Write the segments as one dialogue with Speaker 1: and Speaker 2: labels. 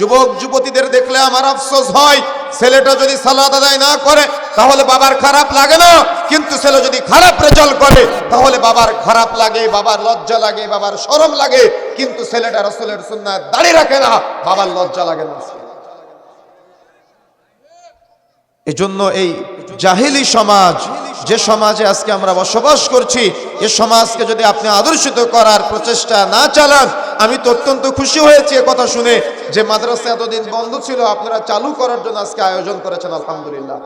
Speaker 1: যুবক, যুবতীদের দেখলে আমার আফসোস হয়। ছেলেটা যদি সালাদ আদায় না করে, তাহলে বাবার খারাপ লাগে না। কিন্তু ছেলে যদি খারাপ রেজাল্ট করে, তাহলে বাবার খারাপ লাগে, বাবার লজ্জা লাগে, বাবার শরম লাগে। কিন্তু ছেলেটা রসুলের সুন্নায় দাঁড়িয়ে রাখে না, বাবার লজ্জা লাগে না। এজন্য এই জাহিলি সমাজ যে সমাজে আজকে আমরা বসবাস করছি, এ সমাজকে যদি আপনি আদর্শিত করার প্রচেষ্টা না চালান, আমি তো অত্যন্ত খুশি হয়েছি এ কথা শুনে। যে মাদ্রাসা এতদিন বন্ধ ছিল, আপনারা চালু করার জন্য আজকে আয়োজন করেছেন, আলহামদুলিল্লাহ।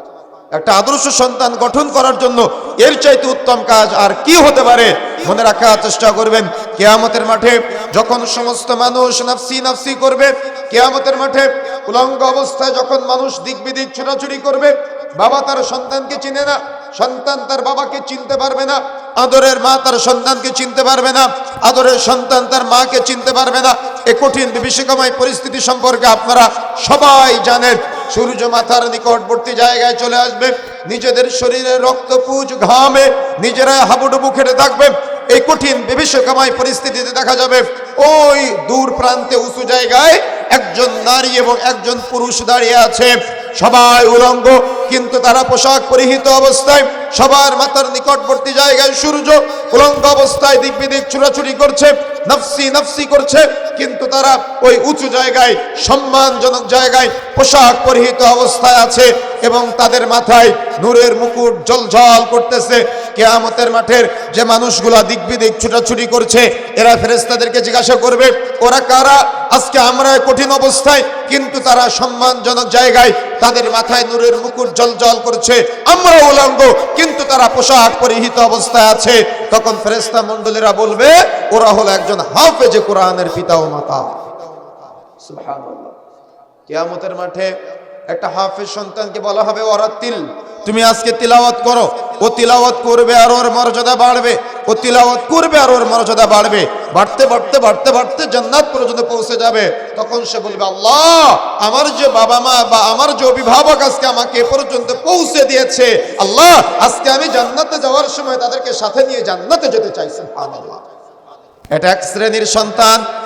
Speaker 1: একটা আদর্শ সন্তান গঠন করার জন্য এর চাইতে উত্তম কাজ আর কি হতে পারে, মনে রাখার চেষ্টা করবেন। কেয়ামতের মাঠে যখন সমস্ত মানুষ নাফসি নাফসি করবে, কেয়ামতের মাঠে উলঙ্গ অবস্থায় যখন মানুষ দিক বিদিক ছোটাছুটি করবে, বাবা তার সন্তানকে চিনে না সন্তান তার বাবাকে চিনতে পারবে না, আদরের মা তার সন্তানকে চিনতে পারবে না, আদরের সন্তান তার মাকে চিনতে পারবে না। এ কঠিন বিভীষিকাময় পরিস্থিতি সম্পর্কে আপনারা সবাই জানেন। সূর্য মাথার নিকটবর্তী জায়গায় চলে আসবে। নিজেদের শরীরে রক্ত পুজ ঘামে, নিজেরা হাবুডুবু খেটে থাকবে। এই কঠিন বিভীষিকাময় পরিস্থিতিতে দেখা যাবে, ওই দূর প্রান্তে উঁচু জায়গায় একজন নারী এবং একজন পুরুষ দাঁড়িয়ে আছে। সবাই উলঙ্গ কিন্তু তারা পোশাক পরিহিত অবস্থায় সবার মাথার নিকটবর্তী জায়গায় সূর্য উলঙ্গ অবস্থায় দিক বিদিক চুরাচুরি করছে, নফসি নফসি করছে, কিন্তু তারা ওই উঁচু জায়গায়, সম্মানজনক জায়গায় পোশাক পরিহিত অবস্থায় আছে এবং তাদের মাথায় নূরের মুকুট জলঝল করতেছে। কেয়ামতের মাঠের যে মানুষগুলা দিক বিদিক ছুটাছুটি করছে, এরা ফেরেস্তাদেরকে জিজ্ঞাসা করবে, ওরা কারা? আজকে আমরা কঠিন অবস্থায়। কিন্তু তারা সম্মানজনক জায়গায় তাদের মাথায় নূরের মুকুট জলজল করছে আমরা উলঙ্গ। কিন্তু তারা পোশাক পরিহিত অবস্থায় আছে। তখন ফেরেস্তা মণ্ডলীরা বলবে, ওরা হলো একজন হাফেজে কোরআনের পিতা ও মাতা। কেয়ামতের মাঠে একটা হাফেজ সন্তানকে বলা হবে ওরাতিল। তুমি আজকে তিলাওয়াত করো। ও তিলাওয়াত করবে আর ওর মর্যাদা বাড়বে। ও তিলাওয়াত করবে আর ওর মর্যাদা বাড়বে। বাড়তে বাড়তে বাড়তে বাড়তে জান্নাত পর্যন্ত পৌঁছে যাবে। তখন সে বলবে, আল্লাহ, আমার যে বাবা মা বা আমার যে অভিভাবক আজকে আমাকে এ পর্যন্ত পৌঁছে দিয়েছে। আল্লাহ, আজকে আমি জান্নাতে যাওয়ার সময় তাদেরকে সাথে নিয়ে জান্নাতে যেতে চাইছি আল্লাহ এটা এক শ্রেণির সন্তান।